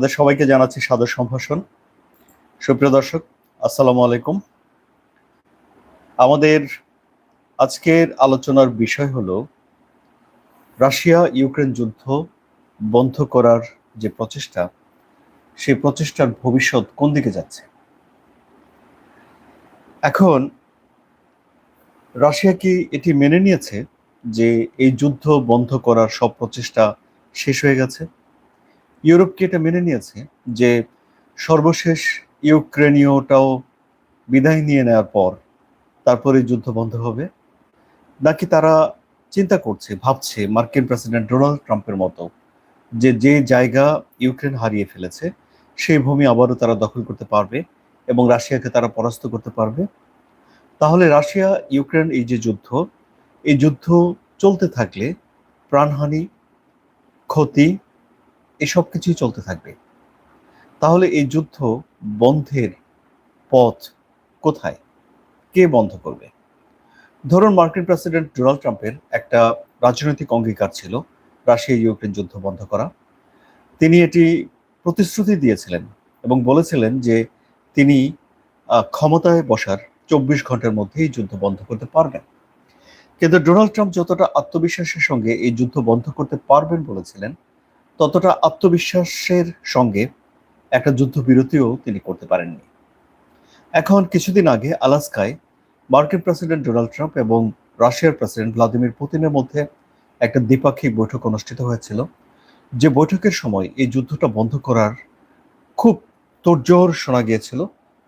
আপনাদের সবাইকে জানাচ্ছি সাদর সম্ভাষণ। সুপ্রিয় দর্শক, আসসালামু আলাইকুম। আমাদের আজকের আলোচনার বিষয় হলো রাশিয়া ইউক্রেন যুদ্ধ বন্ধ করার যে প্রচেষ্টা, সেই প্রচেষ্টার ভবিষ্যৎ কোন দিকে যাচ্ছে? এখন, রাশিয়া কি এটি মেনে নিয়েছে যে এই যুদ্ধ বন্ধ করার সব প্রচেষ্টা শেষ হয়ে গেছে? ইউরোপ কি এটা মেনে নিয়েছে যে সর্বশেষ ইউক্রেনীয়টাও বিদায় নিয়ে নেওয়ার পর তারপরে যুদ্ধ বন্ধ হবে। নাকি তারা চিন্তা করছে, ভাবছে মার্কিন প্রেসিডেন্ট ডোনাল্ড ট্রাম্পের মতো যে যে জায়গা ইউক্রেন হারিয়ে ফেলেছে, সেই ভূমি আবারও তারা দখল করতে পারবে এবং রাশিয়াকে তারা পরাস্ত করতে পারবে। তাহলে রাশিয়া, ইউক্রেন এই যে যুদ্ধ, এই যুদ্ধ চলতে থাকলে প্রাণহানি, ক্ষতি এসব কিছুই চলতে থাকবে। তাহলে এই যুদ্ধ বন্ধের পথ কোথায়? কে বন্ধ করবে? ধরুন মার্কিন প্রেসিডেন্ট ডোনাল্ড ট্রাম্পের একটা রাজনৈতিক অঙ্গীকার ছিল রাশিয়া ইউক্রেন যুদ্ধ বন্ধ করা। তিনি এটি প্রতিশ্রুতি দিয়েছিলেন এবং বলেছিলেন যে তিনি ক্ষমতায় বসার চব্বিশ ঘণ্টার মধ্যেই যুদ্ধ বন্ধ করতে পারবেন। কিন্তু ডোনাল্ড ট্রাম্প যতটা আত্মবিশ্বাসের সঙ্গে এই যুদ্ধ বন্ধ করতে পারবেন বলেছিলেন ততটা আত্মবিশ্বাসের সঙ্গে একটা যুদ্ধবিরতিও তিনি করতে পারেননি। এখন কিছুদিন আগে আলাস্কায় মার্কিন প্রেসিডেন্ট ডোনাল্ড ট্রাম্প এবং রাশিয়ার প্রেসিডেন্ট ভ্লাদিমির পুতিনের মধ্যে একটা দ্বিপাক্ষিক বৈঠক অনুষ্ঠিত হয়েছিল। যে বৈঠকের সময় এই যুদ্ধটা বন্ধ করার খুব তোড়জোড় শোনা গিয়েছিল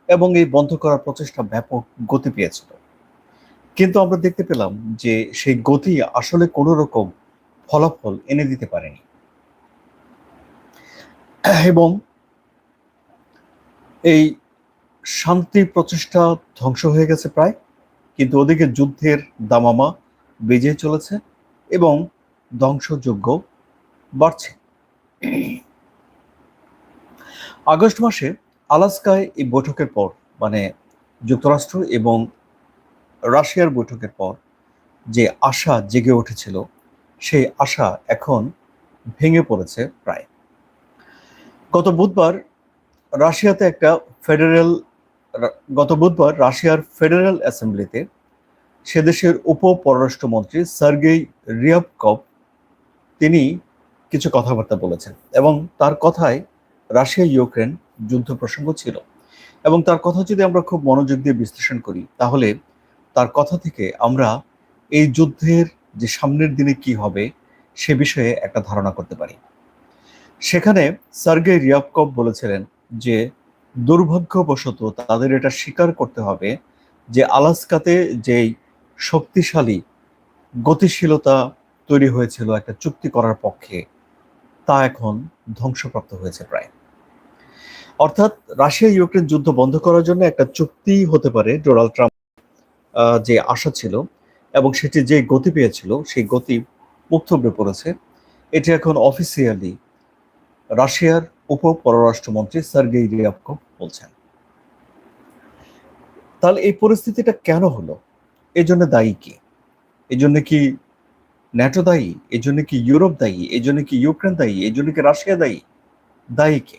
এবং এই বন্ধ করার প্রচেষ্টা ব্যাপক গতি পেয়েছিল। কিন্তু আমরা দেখতে পেলাম যে সেই গতি আসলে কোনো রকম ফলাফল এনে দিতে পারেনি। এবং এই শান্তি প্রচেষ্টা ধ্বংস হয়ে গেছে প্রায়, কিন্তু ওদিকে যুদ্ধের দামামা বেজে চলেছে এবং ধ্বংসযোগ্য বাড়ছে। আগস্ট মাসে আলাস্কায় এই বৈঠকের পর মানে যুক্তরাষ্ট্র এবং রাশিয়ার বৈঠকের পর যে আশা জেগে উঠেছিল, সেই আশা এখন ভেঙে পড়েছে প্রায়। গত বুধবার রাশিয়াতে একটা ফেডারেল, গত বুধবার রাশিয়ার ফেডারেল অ্যাসেম্বলিতে সে দেশের উপ পররাষ্ট্রমন্ত্রী সার্গেই রিয়াবকভ তিনি কিছু কথাবার্তা বলেছেন এবং তার কথায় রাশিয়া ইউক্রেন যুদ্ধ প্রসঙ্গ ছিল। এবং তার কথা যদি আমরা খুব মনোযোগ দিয়ে বিশ্লেষণ করি, তাহলে তার কথা থেকে আমরা এই যুদ্ধের যে সামনের দিনে কি হবে সে বিষয়ে একটা ধারণা করতে পারি। সেখানে সার্গে রিয়াবকভ বলেছিলেন যে দুর্ভাগ্যবশত তাদের এটা স্বীকার করতে হবে যে আলাস্কাতে যেই শক্তিশালী, গতিশীলতা তৈরি হয়েছিল একটা চুক্তি করার পক্ষে, তা এখন ধ্বংসপ্রাপ্ত হয়েছে প্রায়। অর্থাৎ রাশিয়া ইউক্রেন যুদ্ধ বন্ধ করার জন্য একটা চুক্তি হতে পারে ডোনাল্ড ট্রাম্প যে আশা ছিল এবং সেটি যে গতি পেয়েছিল, সেই গতি মুক্ত পড়েছে। এটি এখন অফিসিয়ালি রাশিয়ার উপ পররাষ্ট্রমন্ত্রী সার্গেই রিয়াবকভ বলছেন। তাহলে এই পরিস্থিতিটা কেন হলো? এই জন্য দায়ী কি? এই জন্য কি ন্যাটো দায়ী? এই জন্য কি ইউরোপ দায়ী? এই জন্য কি ইউক্রেন দায়ী? এই জন্য কি রাশিয়া দায়ী? দায়ী কে?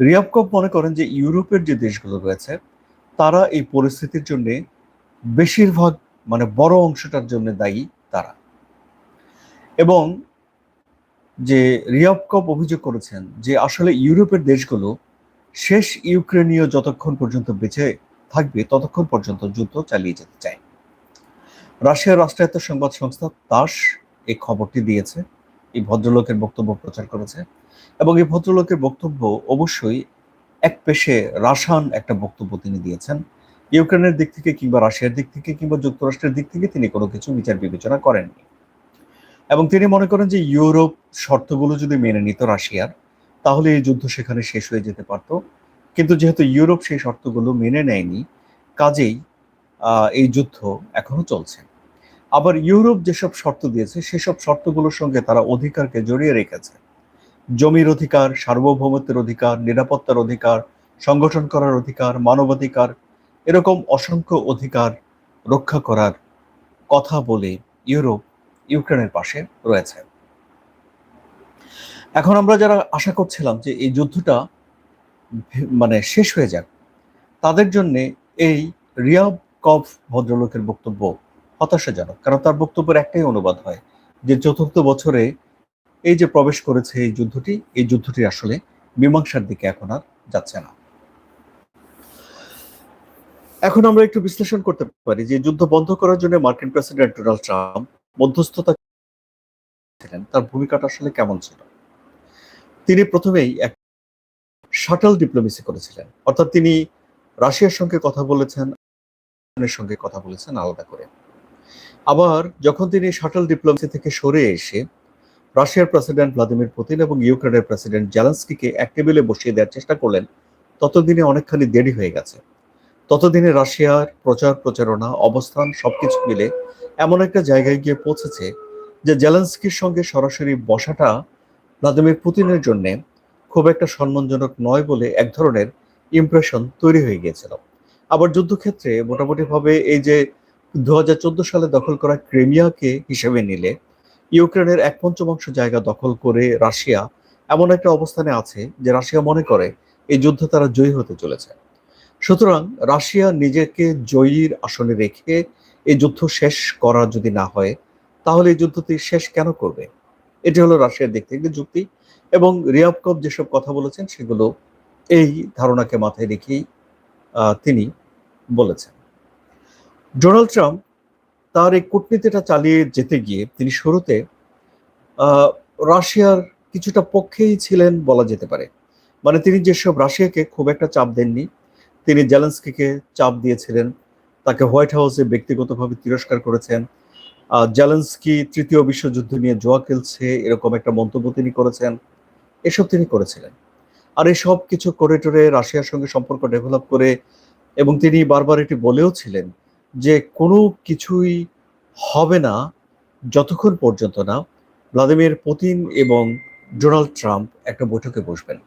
রিয়াবকভ মনে করেন যে ইউরোপের যে দেশগুলো রয়েছে, তারা এই পরিস্থিতির জন্য বেশিরভাগ মানে বড় অংশটার জন্য দায়ী তারা। এবং যে রিয়াবকপ অভিযোগ করেছেন যে আসলে ইউরোপের দেশগুলো শেষ ইউক্রেনীয় যতক্ষণ পর্যন্ত বেঁচে থাকবে, ততক্ষণ পর্যন্ত যুদ্ধ চালিয়ে যেতে চায়। রাশিয়ার রাষ্ট্রায়ত্ত সংবাদ সংস্থা তাস এই খবরটি দিয়েছে, এই ভদ্রলোকের বক্তব্য প্রচার করেছে এবং এই ভদ্রলোকের বক্তব্য অবশ্যই এক পেশে রাসান একটা বক্তব্য তিনি দিয়েছেন। ইউক্রেনের দিক থেকে কিংবা রাশিয়ার দিক থেকে কিংবা যুক্তরাষ্ট্রের দিক থেকে তিনি কোনো কিছু বিচার বিবেচনা করেননি। এবং তিনি মনে করেন যে ইউরোপ শর্তগুলো যদি মেনে নিত রাশিয়ার, তাহলে এই যুদ্ধ সেখানে শেষ হয়ে যেতে পারত। কিন্তু যেহেতু ইউরোপ সেই শর্তগুলো মেনে নেয়নি, কাজেই এই যুদ্ধ এখনও চলছে। আবার ইউরোপ যেসব শর্ত দিয়েছে, সেসব শর্তগুলোর সঙ্গে তারা অধিকারকে জড়িয়ে রেখেছে। জমির অধিকার, সার্বভৌমত্বের অধিকার, নিরাপত্তার অধিকার, সংগঠন করার অধিকার, মানবাধিকার, এরকম অসংখ্য অধিকার রক্ষা করার কথা বলে ইউরোপ ইউক্রেনের পাশে রয়েছে। এখন আমরা যারা আশা করছিলাম যে এই যুদ্ধটা মানে শেষ হয়ে যাক, তাদের জন্য এই রিয়াব কফ ভদ্রলোকের বক্তব্য হতাশাজনক, কারণ তার বক্তব্যের একটাই অনুবাদ হয় যে চতুর্থ বছরে এই যে প্রবেশ করেছে এই যুদ্ধটি এই যুদ্ধটি আসলে মীমাংসার দিকে এখন আর যাচ্ছে না। এখন আমরা একটু বিশ্লেষণ করতে পারি যে যুদ্ধ বন্ধ করার জন্য মার্কিন প্রেসিডেন্ট ডোনাল্ড ট্রাম্প মধ্যস্থতা ছিলেন, তার ভূমিকাটা আসলে কেমন ছিল? তিনি প্রথমেই এক শাটল ডিপ্লোমেসি করেছিলেন। অর্থাৎ তিনি রাশিয়ার সঙ্গে কথা বলেছেন সঙ্গে কথা বলেছেন আলাদা করে। আবার যখন তিনি শাটল ডিপ্লোমেসি থেকে সরে এসে রাশিয়ার প্রেসিডেন্ট ভ্লাদিমির পুতিন এবং ইউক্রেনের প্রেসিডেন্ট জেলেন্সকিকে এক টেবিলে বসিয়ে দেওয়ার চেষ্টা করলেন, ততদিনে অনেকখানি দেরি হয়ে গেছে। ততদিনে রাশিয়ার প্রচার প্রচারণা অবস্থান, সবকিছু মিলে এমন একটা জায়গায় গিয়ে পৌঁছেছে যে জেলেন্সকির সঙ্গে সরাসরি বসাটা ভ্লাদিমির পুতিনের জন্য খুব একটা সম্মানজনক নয় বলে এক ধরনের ইমপ্রেশন তৈরি হয়ে গিয়েছিল। আবার যুদ্ধক্ষেত্রে মোটামুটিভাবে এই যে দুহাজার চোদ্দ সালে দখল করা ক্রিমিয়াকে হিসেবে নিলে ইউক্রেনের এক পঞ্চমাংশ জায়গা দখল করে রাশিয়া এমন একটা অবস্থানে আছে যে রাশিয়া মনে করে এই যুদ্ধ তারা জয়ী হতে চলেছে। সুতরাং রাশিয়া নিজেকে জয়ীর আসনে রেখে এই যুদ্ধ শেষ করা যদি না হয়, তাহলে এই যুদ্ধটি শেষ কেন করবে? এটি হলো রাশিয়ার দিক থেকে যুক্তি এবং রিয়াবকভ যেসব কথা বলেছেন সেগুলো এই ধারণাকে মাথায় রেখেই তিনি বলেছেন। ডোনাল্ড ট্রাম্প তার এই কূটনীতিটা চালিয়ে যেতে গিয়ে তিনি শুরুতে রাশিয়ার কিছুটা পক্ষেই ছিলেন বলা যেতে পারে। মানে তিনি যেসব রাশিয়াকে খুব একটা চাপ দেননি, তিনি জেলেন্সকিকে চাপ দিয়েছিলেন তাকে হোয়াইট হাউসে ব্যক্তিগতভাবে তিরস্কার করেছেন। আহ, জেলেন্সকি তৃতীয় বিশ্বযুদ্ধ নিয়ে জোয়া খেলছে এরকম একটা মন্তব্য তিনি করেছেন। এসব তিনি করেছিলেন। আর এই সব কিছু করে টোরে রাশিয়ার সঙ্গে সম্পর্ক ডেভেলপ করে এবং তিনি বারবার এটি বলেও ছিলেন যে কোনো কিছুই হবে না যতক্ষণ পর্যন্ত না ভ্লাদিমির পুতিন এবং ডোনাল্ড ট্রাম্প একটা বৈঠকে বসবেন।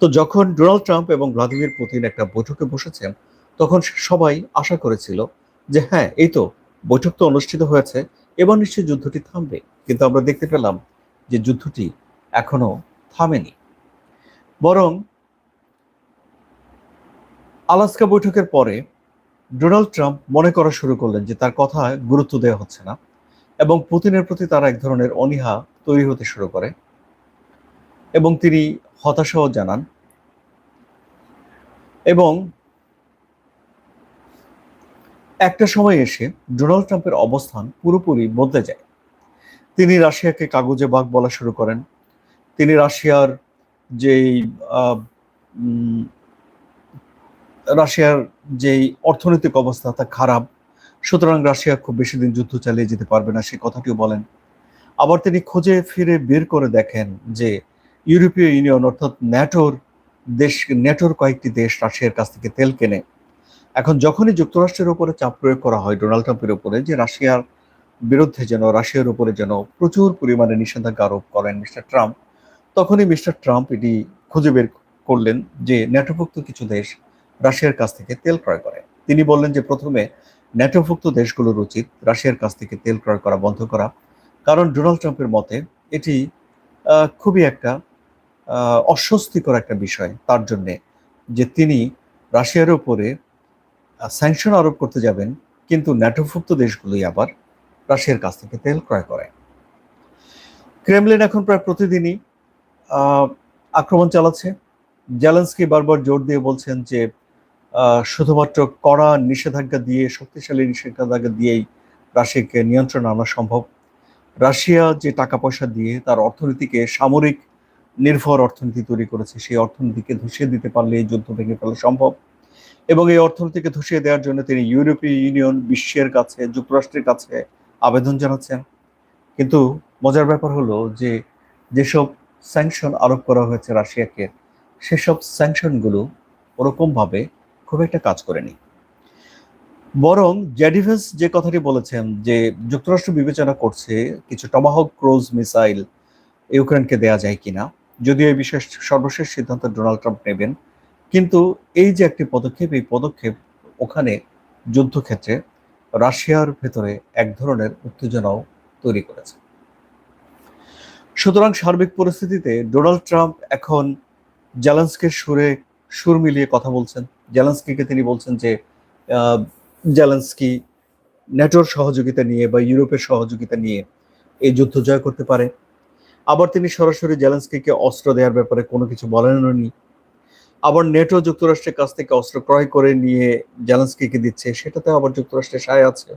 তো যখন ডোনাল্ড ট্রাম্প এবং ভ্লাদিমির পুতিন একটা বৈঠকে বসেছেন তখন সবাই আশা করেছিল যে হ্যাঁ এই তো বৈঠক তো অনুষ্ঠিত হয়েছে, এবার নিশ্চয়ই যুদ্ধটি থামবে। কিন্তু আমরা দেখতে পেলাম যে যুদ্ধটি এখনও থামেনি। বরং আলাস্কা বৈঠকের পরে ডোনাল্ড ট্রাম্প মনে করা শুরু করলেন যে তার কথা গুরুত্ব দেওয়া হচ্ছে না এবং পুতিনের প্রতি তার এক ধরনের অনীহা তৈরি হতে শুরু করে এবং তিনি হতাশাও জানান এবং একটা সময় এসে ডোনাল্ড ট্রাম্পের অবস্থান পুরোপুরি বদলে যায়। তিনি রাশিয়াকে কাগজে বাঘ বলা শুরু করেন। তিনি রাশিয়ার যেই রাশিয়ার যেই অর্থনৈতিক অবস্থা তা খারাপ, সুতরাং রাশিয়া খুব বেশি দিন যুদ্ধ চালিয়ে যেতে পারবে না, সে কথাটিও বলেন। আবার তিনি খোঁজে ফিরে বের করে দেখেন যে ইউরোপীয় ইউনিয়ন অর্থাৎ ন্যাটোর দেশ, ন্যাটোর কয়েকটি দেশ রাশিয়ার কাছ থেকে তেল কেনে। এখন যখনই যুক্তরাষ্ট্রের উপরে চাপ প্রয়োগ করা হয় ডোনাল্ড ট্রাম্পের উপরে, যে রাশিয়ার বিরুদ্ধে যেন, রাশিয়ার উপরে যেন প্রচুর পরিমাণে নিষেধাজ্ঞা আরোপ করেন মিস্টার ট্রাম্প, তখনই মিস্টার ট্রাম্প এটি খুঁজে বের করলেন যে ন্যাটোভুক্ত কিছু দেশ রাশিয়ার কাছ থেকে তেল ক্রয় করে। তিনি বললেন যে প্রথমে ন্যাটোভুক্ত দেশগুলোর উচিত রাশিয়ার কাছ থেকে তেল ক্রয় করা বন্ধ করা, কারণ ডোনাল্ড ট্রাম্পের মতে এটি খুবই একটা অস্বস্তিকর একটা বিষয়। তার জন্যে যে তিনি রাশিয়ার উপরে স্যাংশন আরোপ করতে যাবেন, কিন্তু ন্যাটোভুক্ত দেশগুলোই আবার রাশিয়ার কাছ থেকে তেল ক্রয় করে। ক্রেমলিন এখন প্রায় প্রতিদিনই আক্রমণ চালাচ্ছে। জেলেন্সকি বারবার জোর দিয়ে বলছেন যে শুধুমাত্র কড়া নিষেধাজ্ঞা দিয়ে, শক্তিশালী নিষেধাজ্ঞা দিয়েই রাশিয়াকে নিয়ন্ত্রণ আনা সম্ভব। রাশিয়া যে টাকা পয়সা দিয়ে তার অর্থনীতিকে সামরিক নির্ভর অর্থনীতি তৈরি করেছে, সেই অর্থনীতিকে ধসিয়ে দিতে পারলে এই যুদ্ধ ভেঙে ফেলা সম্ভব। এবং এই অর্থনীতিকে ধসিয়ে দেওয়ার জন্য তিনি ইউরোপীয় ইউনিয়ন, বিশ্বের কাছে, যুক্তরাষ্ট্রের কাছে আবেদন জানাচ্ছেন। কিন্তু মজার ব্যাপার হলো যে যেসব স্যাংশন আরোপ করা হয়েছে রাশিয়াকে, সেসব স্যাংশনগুলো ওরকমভাবে খুব একটা কাজ করেনি। বরং জেডিভেন্স যে কথাটি বলেছেন যে যুক্তরাষ্ট্র বিবেচনা করছে কিছু টমাহক ক্রোজ মিসাইল ইউক্রেনকে দেয়া যায় কিনা, যদিও এই বিষয়ে সর্বশেষ সিদ্ধান্ত ডোনাল্ড ট্রাম্প নেবেন। কিন্তু এই যে একটি পদক্ষেপ এই পদক্ষেপ ওখানে যুদ্ধক্ষেত্রে রাশিয়ার ভেতরে এক ধরনের উত্তেজনাও তৈরি করেছে। সুতরাং সার্বিক পরিস্থিতিতে ডোনাল্ড ট্রাম্প এখন জেলেন্সকির সুরে সুর মিলিয়ে কথা বলছেন। জেলেন্সকিকে তিনি বলছেন যে আহ, জেলেন্সকি ন্যাটোর সহযোগিতা নিয়ে বা ইউরোপের সহযোগিতা নিয়ে এই যুদ্ধ জয় করতে পারে। আবার তিনি সরাসরি জেলেন্সকিকে অস্ত্র দেওয়ার ব্যাপারে কোনো কিছু বলেননি। আবার নেটো যুক্তরাষ্ট্রের কাছ থেকে অস্ত্র ক্রয় করে নিয়ে জেলেন্সকিকে দিচ্ছে, সেটাতে আবার যুক্তরাষ্ট্রের সায় আছে।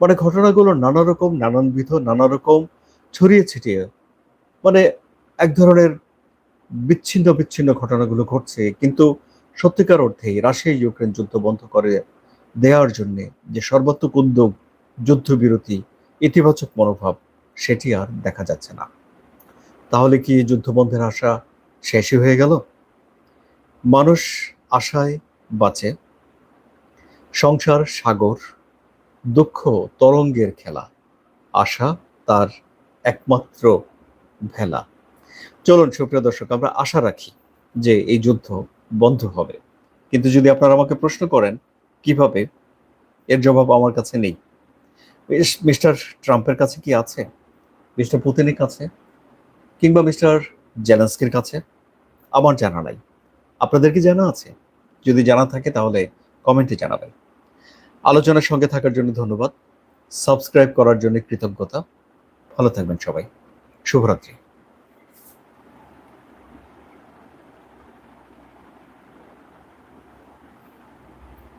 মানে ঘটনাগুলো নানা রকম, নানানবিধ, নানা রকম, ছড়িয়ে ছিটিয়ে। মানে এক ধরনের বিচ্ছিন্ন বিচ্ছিন্ন ঘটনাগুলো ঘটছে, কিন্তু সত্যিকার অর্থেই রাশিয়া, ইউক্রেন যুদ্ধ বন্ধ করে দেওয়ার জন্য যে সর্বাত্মক উদ্যোগ, যুদ্ধবিরতি, ইতিবাচক মনোভাব, সেটি আর দেখা যাচ্ছে না। তাহলে কি যুদ্ধ বন্ধের আশা শেষই হয়ে গেল? মানুষ আশায় বাঁচে, সংসার সাগর, দুঃখ তরঙ্গের খেলা, আশা তার একমাত্র ভেলা। চলুন, সুপ্রিয় দর্শক, আমরা আশা রাখি যে এই যুদ্ধ বন্ধ হবে। কিন্তু যদি আপনারা আমাকে প্রশ্ন করেন, কীভাবে? এর জবাব আমার কাছে নেই। মিস- মিস্টার ট্রাম্পের কাছে কি আছে? মিস্টার পুতিনের কাছে? কিংবা মিস্টার জেলেন্সকির কাছে? আমার জানা নাই। আপনাদের কি জানা আছে? যদি জানা থাকে তাহলে কমেন্টে জানাবেন। আলোচনার সঙ্গে থাকার জন্য ধন্যবাদ। সাবস্ক্রাইব করার জন্য কৃতজ্ঞতা। ভালো থাকবেন সবাই। শুভরাত্রি।